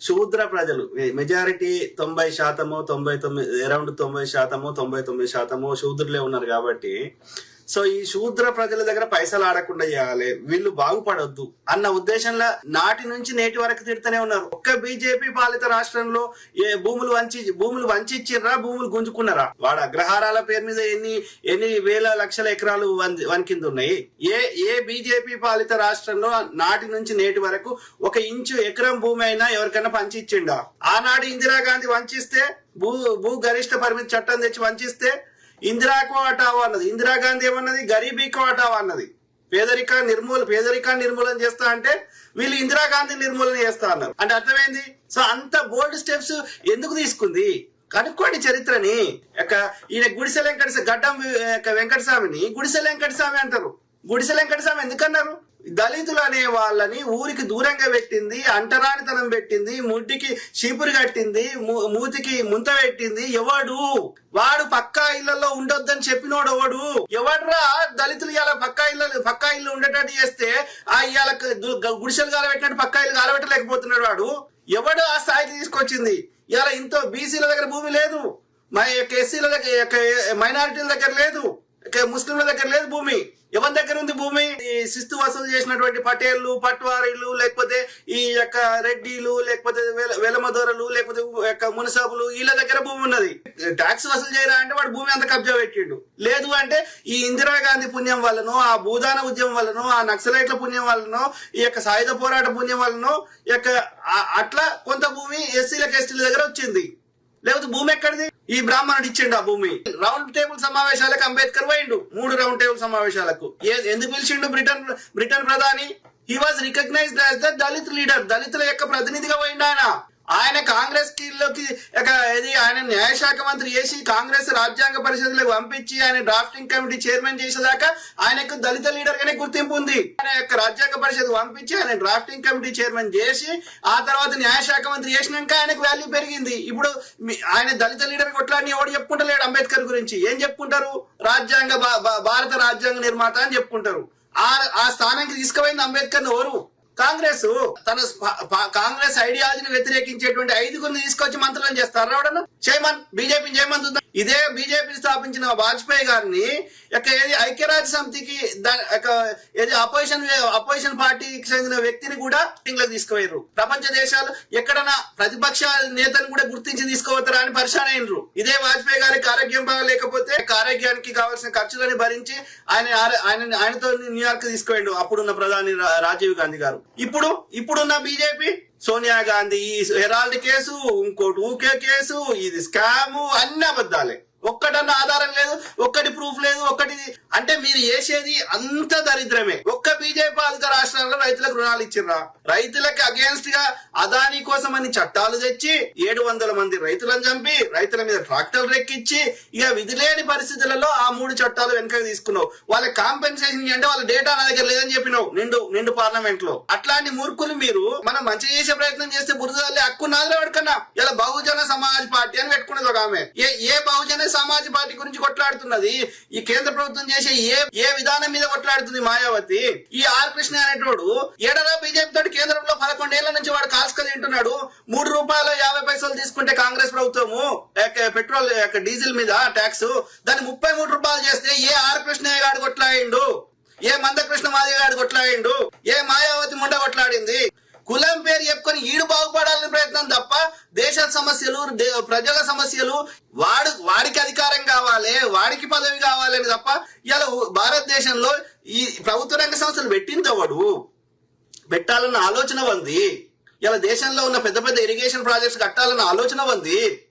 శూద్ర ప్రజలు. మెజారిటీ తొంభై శాతము తొంభై తొమ్మిది అరౌండ్ తొంభై శాతము తొంభై తొమ్మిది శాతము శూద్రులే ఉన్నారు కాబట్టి సో ఈ శూద్ర ప్రజల దగ్గర పైసలు ఆడకుండా చేయాలి. వీళ్ళు బాగుపడొద్దు అన్న ఉద్దేశంలో నాటి నుంచి నేటి వరకు తిడుతూనే ఉన్నారు. ఒక్క బీజేపీ పాలిత రాష్ట్రంలో ఏ భూములు వంచి భూములు వంచి ఇచ్చిర్రా భూములు గుంజుకున్నారా? వాడ అగ్రహారాల పేరు మీద ఎన్ని ఎన్ని వేల లక్షల ఎకరాలు వన్- ఉన్నాయి ఏ ఏ బీజేపీ పాలిత రాష్ట్రంలో నాటి నుంచి నేటి వరకు ఒక ఇంచు ఎకరం భూమి అయినా ఎవరికైనా పంచి ఇచ్చిండా ఆనాడు ఇందిరాగాంధీ వంచిస్తే భూ భూ గరిష్ట పరిమితి చట్టం తెచ్చి వంచిస్తే ఇందిరాకు హటావో అన్నది. ఇందిరాగాంధీ ఏమన్నది? గరీబీకి హటావో అన్నది. పేదరిక నిర్మూల పేదరిక నిర్మూలన చేస్తా అంటే వీళ్ళు ఇందిరాగాంధీ నిర్మూలన చేస్తా అన్నారు. అంటే అర్థమైంది? సో అంత బోల్డ్ స్టెప్స్ ఎందుకు తీసుకుంది? కనుక్కోండి చరిత్రని. యొక్క ఈయన గుడిసె వెంకటస్వామి గడ్డం వెంకటస్వామిని గుడిసె వెంకటస్వామి అంటారు. గుడిసె వెంకటస్వామి ఎందుకన్నారు? దళితులు అనే వాళ్ళని ఊరికి దూరంగా పెట్టింది అంటరానితనం పెట్టింది ముడ్డికి చీపురు కట్టింది మూతికి ముంత పెట్టింది. ఎవడు? వాడు పక్కా ఇళ్ళలో ఉండొద్దని చెప్పినోడు ఎవడు? ఎవడ్రా దళితులు ఇవాళ పక్కా ఇల్లు పక్కా ఇల్లు ఉండేటట్టు చేస్తే ఆ ఇవాళ గుడిసెలు కాలబెట్టినట్టు పక్కా ఇల్లు కాలబెట్టలేకపోతున్నాడు వాడు. ఎవడు ఆ స్థాయికి తీసుకొచ్చింది? ఇవాళ ఇంత బీసీల దగ్గర భూమి లేదు. మా యొక్క ఎస్సీల దగ్గర యొక్క మైనారిటీల దగ్గర లేదు. ముస్లింల దగ్గర లేదు భూమి. ఎవరి దగ్గర ఉంది భూమి? ఈ శిస్తు వసూలు చేసినటువంటి పటేళ్ళు పట్వారీలు లేకపోతే ఈ యొక్క రెడ్డిలు లేకపోతే వెలమదొరలు లేకపోతే యొక్క మునసాబులు వీళ్ళ దగ్గర భూమి ఉన్నది. ట్యాక్స్ వసూలు చేయరా అంటే వాడు భూమి అంత కబ్జా పెట్టిండు. లేదు అంటే ఈ ఇందిరాగాంధీ పుణ్యం వల్లనో ఆ భూదాన ఉద్యమం వల్లనో ఆ నక్సలైట్ల పుణ్యం వల్లనో ఈ యొక్క సాయుధ పోరాట పుణ్యం వల్లనో ఈ యొక్క అట్లా కొంత భూమి ఎస్సీలకు ఎస్టీల దగ్గర వచ్చింది. లేకపోతే భూమి ఎక్కడిది? ఈ బ్రాహ్మణుడు ఇచ్చిండు ఆ భూమి. రౌండ్ టేబుల్ సమావేశాలకు అంబేద్కర్ పోయిండు. మూడు రౌండ్ టేబుల్ సమావేశాలకు. ఏ- ఎందుకు పిలిచిండు బ్రిటన్ బ్రిటన్ ప్రధాని? He was recognised as the Dalit leader దళితుల యొక్క ప్రతినిధిగా పోయిండు ఆయన. ఆయన కాంగ్రెస్లోకి ఇది ఆయన న్యాయశాఖ మంత్రి చేసి కాంగ్రెస్ రాజ్యాంగ పరిషత్లకు పంపించి ఆయన డ్రాఫ్టింగ్ కమిటీ చైర్మన్ చేసేదాకా ఆయనకు దళిత లీడర్ గానే గుర్తింపు ఉంది. ఆయన యొక్క రాజ్యాంగ పరిషత్ పంపించి ఆయన డ్రాఫ్టింగ్ కమిటీ చైర్మన్ చేసి ఆ తర్వాత న్యాయశాఖ మంత్రి చేసినాక ఆయనకు వాల్యూ పెరిగింది. ఇప్పుడు ఆయన దళిత లీడర్ కొట్లాడిని ఎవడు చెప్పుకుంటలేడు అంబేద్కర్ గురించి. ఏం చెప్పుకుంటారు? రాజ్యాంగ భారత రాజ్యాంగ నిర్మాత అని చెప్పుకుంటారు. ఆ ఆ స్థానానికి తీసుకుపోయింది అంబేద్కర్ ఎవరు? కాంగ్రెస్ తన కాంగ్రెస్ ఐడియాలజీని వ్యతిరేకించేటువంటి ఐదుగురిని తీసుకొచ్చి మంత్రులను చేస్తారు. రావడం చేయమన్ బీజేపీ చేయమని చూద్దాం. ఇదే బీజేపీని స్థాపించిన వాజ్పేయి గారిని యొక్క ఏది ఐక్యరాజ్య సమితికి ఏది అపోజిషన్ అపోజిషన్ పార్టీకి చెందిన వ్యక్తిని కూడా ఇంగ్లకు తీసుకుపోయారు ప్రపంచ దేశాలు ఎక్కడన్నా ప్రతిపక్ష నేతను కూడా గుర్తించి తీసుకోవతారా అని పరిశాన్ అయినరు. ఇదే వాజ్పేయి గారికి ఆరోగ్యం బాగలేకపోతే ఆరోగ్యానికి కావాల్సిన ఖర్చులని భరించి ఆయన ఆయన ఆయనతో న్యూయార్క్ తీసుకుపోయిండు. అప్పుడున్న ప్రధాని రాజీవ్ గాంధీ గారు. ఇప్పుడు ఇప్పుడున్న బీజేపీ? సోనియా గాంధీ ఈ హెరాల్డ్ కేసు ఇంకోటి ఊకే కేసు ఇది స్కాము అన్ని అబద్ధాలే. ఒక్కటన్న ఆధారం లేదు ఒక్కటి ప్రూఫ్ లేదు ఒక్కటి అంటే మీరు చేసేది అంత దరిద్రమే. ఒక్క బీజేపీ పాలిత రాష్ట్రాల్లో రైతులకు రుణాలు ఇచ్చిర్రా? రైతులకు అగేన్స్ట్గా అదాని కోసం అని చట్టాలు తెచ్చి ఏడు వందల మంది రైతులను చంపి రైతుల మీద ట్రాక్టర్లు రెక్కించి ఇక విధిలేని పరిస్థితులలో ఆ మూడు చట్టాలు వెనక తీసుకున్నావు. వాళ్ళ కాంపెన్సేషన్ అంటే వాళ్ళ డేటా నా దగ్గర లేదని చెప్పినావు నిండు నిండు పార్లమెంట్లో. అట్లాంటి మూర్ఖులు మీరు మనం మంచి చేసే ప్రయత్నం చేస్తే బురద తల్లి హక్కు నాదిలో పెట్టుకున్నా. ఇలా బహుజన సమాజ్ పార్టీ అని పెట్టుకున్నది ఒక ఆమె. ఏ ఏ బహుజన సమాజ్ పార్టీ గురించి కొట్లాడుతున్నది? ఈ కేంద్ర ప్రభుత్వం చేసే ఏ ఏ విధానం మీద కొట్లాడుతుంది మాయావతి? ఈ ఆర్ కృష్ణ అనేటోడు ఏడరా బీజేపీ తోటి కేంద్రంలో పదకొండేళ్ళ నుంచి వాడు కాసుక తింటున్నాడు. మూడు రూపాయలు యాభై పైసలు తీసుకుంటే కాంగ్రెస్ ప్రభుత్వము పెట్రోల్ డీజిల్ మీద ట్యాక్స్ దాన్ని ముప్పై మూడు రూపాయలు చేస్తే ఏ ఆర్ కృష్ణయ్య గాడు కొట్లాడిండు? ఏ మందకృష్ణ మాదిగ గాడు కొట్లాడిండు? ఏ మాయావతి ముండ కొట్లాడింది? కులం పేరు చెప్పుకొని ఈడు బాగుపడాలని ప్రయత్నం తప్ప దేశ సమస్యలు ప్రజల సమస్యలు వాడు వాడికి అధికారం కావాలి వాడికి పదవి కావాలని తప్ప ఇలా భారతదేశంలో ఈ ప్రభుత్వ రంగ సంస్థలు పెట్టింది వాడు పెట్టాలన్న ఆలోచన ఉంది. ఇలా దేశంలో ఉన్న పెద్ద పెద్ద ఇరిగేషన్ ప్రాజెక్ట్స్ కట్టాలన్న ఆలోచన ఉంది.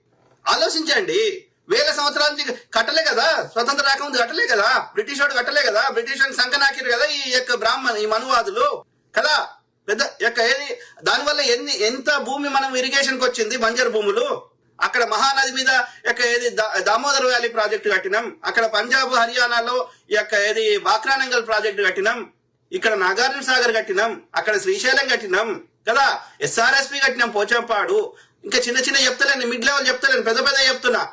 ఆలోచించండి. వేల సంవత్సరాల నుంచి కట్టలే కదా? స్వతంత్ర రాకముందు కట్టలే కదా? బ్రిటిష్ వాడు కట్టలే కదా? బ్రిటిష్ వాడిని సంకనాకిరు కదా ఈ యొక్క బ్రాహ్మణ ఈ మనువాదులు? కదా? పెద్ద యొక్క ఏది? దానివల్ల ఎన్ని ఎంత భూమి మనం ఇరిగేషన్కి వచ్చింది? బంజర్ భూములు. అక్కడ మహానది మీద యొక్క ఏది? దా- దామోదర్ వ్యాలీ ప్రాజెక్టు కట్టినాం. అక్కడ పంజాబ్ హర్యానాలో యొక్క ఏది? బాక్రానంగల్ ప్రాజెక్టు కట్టినాం. ఇక్కడ నాగార్జున సాగర్ కట్టినాం. అక్కడ శ్రీశైలం కట్టినాం. కదా? ఎస్ఆర్ఎస్పి కట్టినాం పోచంపాడు. ఇంకా చిన్న చిన్న చెప్తలేను మిడ్ లెవెల్ చెప్తలేను పెద్ద పెద్ద చెప్తున్నా.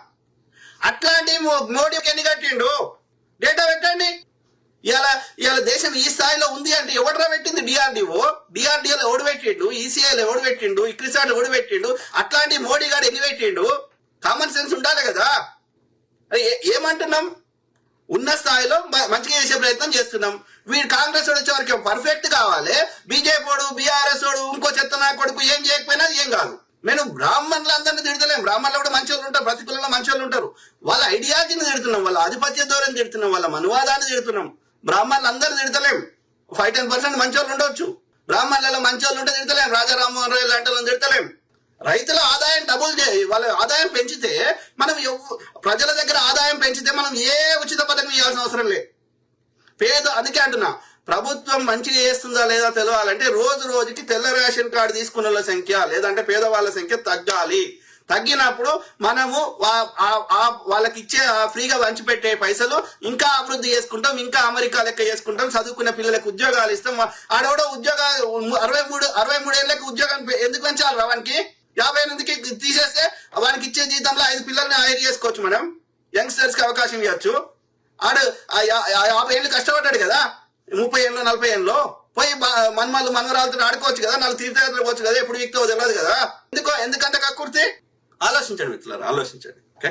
అట్లాంటి మోడీ ఎన్ని కట్టిండు డేటా పెట్టండి ఇవాళ ఇవాళ దేశం ఈ స్థాయిలో ఉంది అంటే ఎవడరా పెట్టింది? డిఆర్డిఓ డిఆర్డిఓలో ఎవడు పెట్టిండు? ఈసీఐలో ఎవడు పెట్టిండు? ఇక్రిసాడ్ ఎవడు పెట్టిండు? అట్లాంటి మోడీ గారు ఎన్ని పెట్టిండు? కామన్ సెన్స్ ఉండాలి కదా. ఏమంటున్నాం? ఉన్న స్థాయిలో మ- మంచిగా చేసే ప్రయత్నం చేస్తున్నాం. వీడు కాంగ్రెస్ వాడు వచ్చే వరకు పర్ఫెక్ట్ కావాలి? బీజేపీ వాడు బీఆర్ఎస్ వాడు ఇంకో చెత్త నా కొడుకు ఏం చేయకపోయినా అది ఏం కాదు. నేను బ్రాహ్మణులందరినీ తిడతలేం. బ్రాహ్మణులు కూడా మంచి వాళ్ళు ఉంటారు ప్రతి కులంలో మంచి వాళ్ళు ఉంటారు. వాళ్ళ ఐడియాలజీని తిడుతున్నాం వాళ్ళ ఆధిపత్య ధోరణి తిడుతున్నాం వాళ్ళ మనువాదాన్ని తిడుతున్నాం. బ్రాహ్మణులందరూ తిడతలేం. ఫైవ్ టెన్ పర్సెంట్ మంచి వాళ్ళు ఉండొచ్చు. బ్రాహ్మణులలో మంచి వాళ్ళు ఉంటే తిడతలేం రాజారామోహన్ రాయ్ లాంటి వాళ్ళని తిడతలేం. రైతుల ఆదాయం డబుల్ చేయి వాళ్ళ ఆదాయం పెంచితే మనం ప్రజల దగ్గర ఆదాయం పెంచితే మనం ఏ ఉచిత పథకం ఇవ్వాల్సిన అవసరం లేదు. పేద అందుకే అంటున్నా ప్రభుత్వం మంచిగా చేస్తుందా లేదా తెలవాలంటే రోజు రోజుకి తెల్ల రేషన్ కార్డు తీసుకున్న వాళ్ళ సంఖ్య లేదంటే పేదవాళ్ళ సంఖ్య తగ్గాలి. తగ్గినప్పుడు మనము వా- ఆ- వాళ్ళకి ఇచ్చే ఫ్రీగా పంచిపెట్టే పైసలు ఇంకా అభివృద్ధి చేసుకుంటాం ఇంకా అమెరికా లెక్క చేసుకుంటాం చదువుకున్న పిల్లలకు ఉద్యోగాలు ఇస్తాం. ఆడవడో ఉద్యోగాలు అరవై మూడు అరవై మూడు ఏళ్ళకి ఉద్యోగం ఎందుకు పెంచాలి రా వానికి? యాభై ఎనిమిదికి తీసేస్తే వానికి ఇచ్చే జీతంలో ఐదు పిల్లల్ని హైర్ చేసుకోవచ్చు మనం యంగ్స్టర్స్కి అవకాశం ఇవ్వచ్చు. ఆడు ఆ యాభై ఏళ్ళు కష్టపడ్డాడు కదా. ముప్పై ఏళ్ళు నలభై ఏళ్ళు. పోయి బ- మన్మలు మన్మరాలతో ఆడుకోవచ్చు కదా నాలుగు తీర్థయాత్రలు పోవచ్చు కదా ఎప్పుడు వీక్తో తెలియదు కదా. ఎందుకో ఎందుకంత కక్కుర్తి? ఆలోచించండి మిత్రులారా ఆలోచించండి ఓకే?